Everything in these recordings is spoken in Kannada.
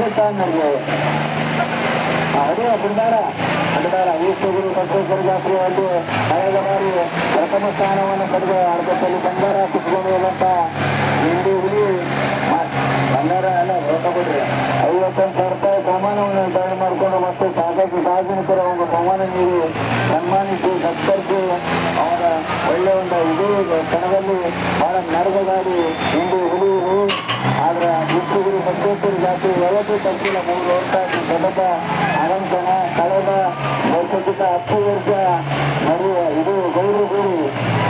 ಹಂಗಿರ್ಬೋದು ಅದೇ ಬಿಡಾರ ಬಿಡಾರ ಈಶ್ವರರು ಕಟ್ಟೇಶ್ವರ ಜಾತ್ರೆ ಬಾರಿ ಪ್ರಥಮ ಸ್ಥಾನವನ್ನು ಪಡೆದು ಅರ್ಧದಲ್ಲಿ ಬಂಗಾರ ಕುತ್ಕೊಂಡು ಹೋದಂತ ಹಿಂದಿ ತಪ್ಪಿಲ್ಲ ಮೂರು ವರ್ಷ ಜನದ ಅನಂತನ, ಕಳೆದ ವರ್ಷಕ್ಕಿಂತ ಹತ್ತು ವರ್ಷ ಮರು ಇದು ಗೌರು ಗೂಡಿ.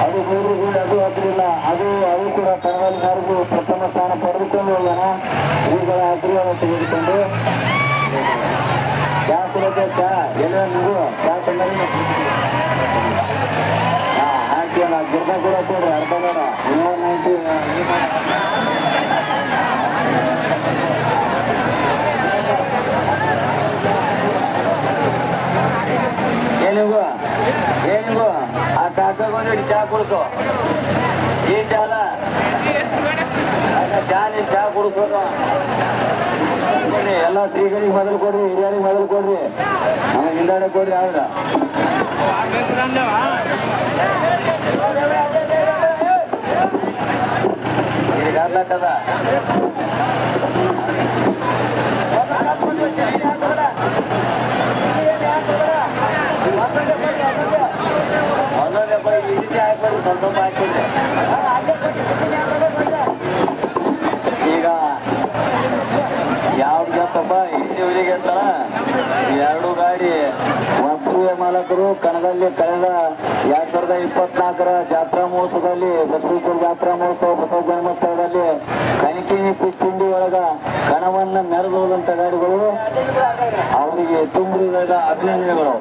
ಅದು ಗೌರು ಗೂಡಿ, ಅದು ಹತ್ತಿರಲಿಲ್ಲ ಅದು ಅದು ಕೂಡ ಕಣದಲ್ಲಿ ಮರೆದು ಪ್ರಥಮ ಸ್ಥಾನ ಪಡೆದುಕೊಂಡು ಹೋಗೋಣ. ಶ್ರೀಗಳ ಹತ್ತಿರವನ್ನು ತೆಗೆದುಕೊಂಡು. ಚಾ ಕುಡಿಯೋಕೆ ಚಾ ಎಲ್ಲ ನೀವು ಚಾ ತಂದ್ರೆ ಹಾಕಿ ಅಲ್ಲ ಗಿರ್ದ ಕೂಡ ಕೊಡ್ರಿ ಕುಡಿಸು. ಈ ಚಾ ನೀನ್ ಚಾ ಕುಡಿಸೋದು? ಎಲ್ಲ ಸ್ತ್ರೀಗಳಿಗೆ ಮೊದಲು ಕೊಡ್ರಿ, ಹಿರಿಯರಿಗೆ ಮೊದಲು ಕೊಡ್ರಿ. ನಮಗೆ ಕೊಡ್ರಿ ಆದ್ರ ಈಗ ಆಗ್ಲಕ್ಕದ ಹಿಂದಿ ಊರಿಗೆ ಗೆತ್ತಲ್ಲ ಎರಡು ಗಾಡಿ. ಒಬ್ಬರು ಮಾಲಕರು ಕಣದಲ್ಲಿ ಕಳೆದ ಎರಡ್ ಸಾವಿರದ ಇಪ್ಪತ್ನಾಲ್ಕರ ಜಾತ್ರಾ ಮಹೋತ್ಸವದಲ್ಲಿ, ಬಸವೇಶ್ವರ ಜಾತ್ರಾ ಮಹೋತ್ಸವ ಬಸವ ಜನ್ಮೋತ್ಸವದಲ್ಲಿ ಕನಿಕಿನಿ ಪಿಚ್ಚಿಂಡಿ ಒಳಗ ಕಣವನ್ನ ಮೆರೆದಂತ ಗಾಡಿಗಳು. ಅವರಿಗೆ ತುಂಬಿದ ಅಭಿನಂದನೆಗಳು.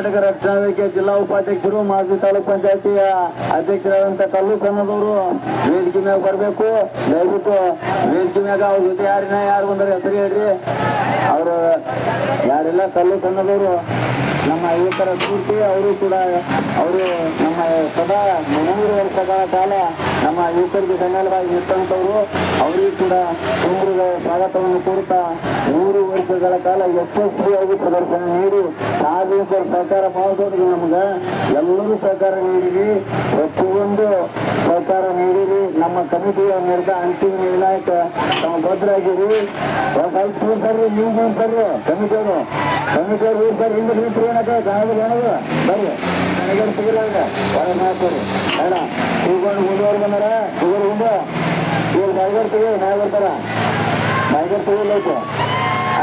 ಕರ್ನಾಟಕ ರಕ್ಷಣಾ ವೇದಿಕೆ ಜಿಲ್ಲಾ ಉಪಾಧ್ಯಕ್ಷರು, ಮಾಜಿ ತಾಲೂಕ್ ಪಂಚಾಯತಿಯ ಅಧ್ಯಕ್ಷರಾದಂತ ಕಲ್ಲು ಕನ್ನದವರು ವೇದಿಕೆ ಮ್ಯಾಗ ಬರಬೇಕು. ದಯವಿಟ್ಟು ವೇದಿಕೆ ಮ್ಯಾಗ ಅವ್ರ ಜೊತೆ ಯಾರಿನ ಯಾರು ಬಂದ್ರೆ ಹೆಸರು ಹೇಳ್ರಿ. ಅವರು ಯಾರೆಲ್ಲ ಕಲ್ಲು ಸಣ್ಣದವರು ನಮ್ಮ ಯುವಕರ ಸ್ಫೂರ್ತಿ, ಅವರು ಕೂಡ, ಅವರು ನಮ್ಮ ಸದಾ ಮೂರು ವರ್ಷಗಳ ಕಾಲ ನಮ್ಮ ಯುವಕರಿಗೆ ಬೆನ್ನೆಲುಬಾಗಿ ನಿಂತಂತವರು ಅವರಿಗೂ ಕೂಡ ತುಂಬ್ರದ ಸ್ವಾಗತವನ್ನು ಕೋರುತ್ತಾ ಮೂರು ವರ್ಷಗಳ ಕಾಲ ಯಶಸ್ವಿಯಾಗಿ ಪ್ರದರ್ಶನ ನೀಡಿ ಸಾರ್ವಜನಿಕರ ಸಹಕಾರ ಮಾಡೋದ್ರಿಗೆ ನಮ್ಗೆ ಎಲ್ಲರೂ ಸಹಕಾರ ನೀಡಿರಿ. ಪ್ರತಿಯೊಂದು ಸಹಕಾರ ನೀಡಿರಿ. ನಮ್ಮ ಕಮಿಟಿಯ ನಿರ್ಧಾರ ಅಂತಿಮ ನಿರ್ಣಾಯಕ ತಮ್ಮ ಭದ್ರಾಗಿರಿ ಸರ್ ನೀವು ಬರ್ರಿ ಕಮಿಟಿಯವರು. ಕಮಿಟಿಯವರು ಬರ್ರಿ ಹಿಂದೆ ನಿಂತು ಏನಕ್ಕೆ ಕಾಣೋದು ಏನದು ಬರ್ರಿ ನನಗೇನು ಸಿಗಿಲ್ಲ ಅಂದ್ರೆ ಹೊರ ಮಾಡ್ಕೊರಿ ಬೇಡ ತಗೊಂಡು ಮುಂದುವರೆ ಬಂದಾರ ತಗೊಂಡು ಮುಂದೆ ಇವ್ರು ನಾಯ್ಗರ್ ತೆಗಿ ನಾಯಿ ಬರ್ತಾರ ನಾಯ್ಗರ್ ತೆಗಿಲ್ಲ ಐತೆ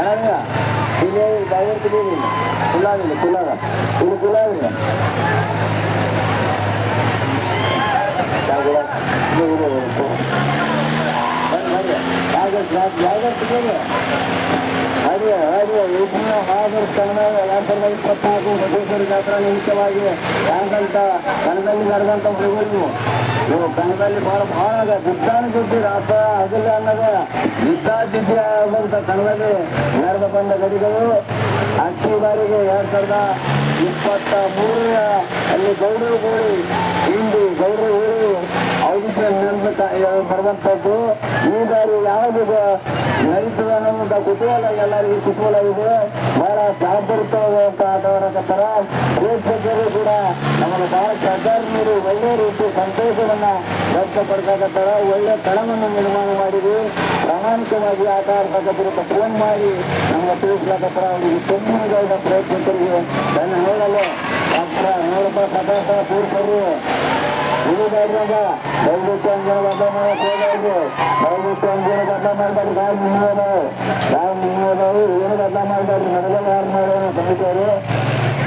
ಅಣ್ಣ ಇಲ್ಲಿ ನಾಯ್ಗರ್ ತೆಗೀರಿ ಕುಲ್ಲಾಗಿಲ್ಲ ಕುಲ್ಲಾಗ ಇಲ್ಲಿ ಕುಲ್ಲಾಗಿಲ್ಲ ಹಾಗೆ ಹಾಗೆ ವಿಭಿನ್ನ ಮಹಾಭಾರತ ಕನ್ನಡ ಎರಡ್ ಇಪ್ಪತ್ನಾಲ್ಕು ಬಸವೇಶ್ವರ ಜಾತ್ರಾ ನಿಮಿತ್ತವಾಗಿ ಯಾಕಂತ ಕನ್ನಡದಲ್ಲಿ ನಡೆದಂತ ಮೃಗಗಳು ಇವು ಕನ್ನಡದಲ್ಲಿ ಬಹಳ ಬಹಳ ದುಡ್ಡಾನ ದುಡ್ಡಿ ಹಗಲ ಅನ್ನದ ಯುದ್ಧಾದಿದ್ಯ ಆಗುವಂತ ಕನ್ನಡದಲ್ಲಿ ನಡೆದು ಬಂದ ಗಡಿಗಳು. ಅಕ್ಕಿ ಬಾರಿಗೆ ಎರಡ್ ಸಾವಿರದ ಇಪ್ಪತ್ತ ಮೂರರ ಅಲ್ಲಿ ಗೌರವ ಗೋಳಿ ಇಂದು ಗೌರವ ಗೋಳಿ ನಿರ್ಮಿತ ಬರುವಂತದ್ದು. ಈ ಬಾರಿ ಯಾವುದು ನಡೀತದೆ ಅನ್ನೋದಂತ ಕುತೂಹಲ ಎಲ್ಲರಿಗೂ ಕುತೂಹಲ ಇದೆ. ಬಹಳ ಜಾಗೃತವಾದಂತ ಆಟವಾಡಕತ್ತಾರ ಪ್ರೇಕ್ಷಕರು ಕೂಡ ನಮಗೆ ಬಹಳ ಸಹಕಾರ ನೀರು ಒಳ್ಳೆ ರೀತಿ ಸಂತೋಷವನ್ನ ವ್ಯಕ್ತಪಡ್ತಕ್ಕಂಥ ಒಳ್ಳೆ ತಳವನ್ನು ನಿರ್ಮಾಣ ಮಾಡಿದ್ವಿ. ಪ್ರಾಮಾಣಿಕವಾಗಿ ಆಟ ಆಡ್ತಕ್ಕಂಥ ಫೋನ್ ಮಾಡಿ ನಮ್ಗೆ ತಿಳಿಸ್ಲಕತ್ತಾರ. ಅವರಿಗೆ ಚೆನ್ನಾಗಿದ್ದ ಪ್ರೇಕ್ಷಕರಿಗೆ ನನ್ನ ನೋಡಲು ಡಾಕ್ಟರ್ ಸದಾಸ ಕೂರ್ಸರು ಇರುವಾಗ ದಯವಿಟ್ಟು ಅಂಜನ ಗಡ್ಡ ಮಾಡಕ್ ಹೋಗ್ರಿ ದಯವಿಟ್ಟು ಅಂಜನ ಗಡ್ಡ ಮಾಡ್ಬೇಡಿ ಬಾಯಿ ನಿಂಗೋದು ಬಾಯಿ ನಿಂಗೋದು ಏನು ಗಡ್ಡ ಮಾಡ್ಬೇಡಿ ಮನೆದಲ್ಲಿ ಯಾರು ಮಾಡೋಣ ದಲಿತರು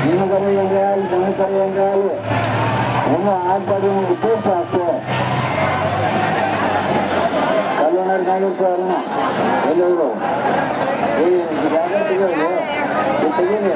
ನಿಮ್ಮ ಕರೆ ಹೆಂಗೆ ಆಗಲಿ ದಲಿತರು ಹೆಂಗೆ ಆಗಲಿ ಹೆಂಗೆ ಆಗ್ಬಾರ್ದು ನಿಮ್ಗೆ ತೀರ್ಥ ಅಷ್ಟೇ ಕಲ್ಯಾಣ ಕಾಣಿಸ್ತಾರೆ ಎಲ್ಲರೂ ಈ ಜಾಗೃತಿಗಳು ತೆಗೀರಿ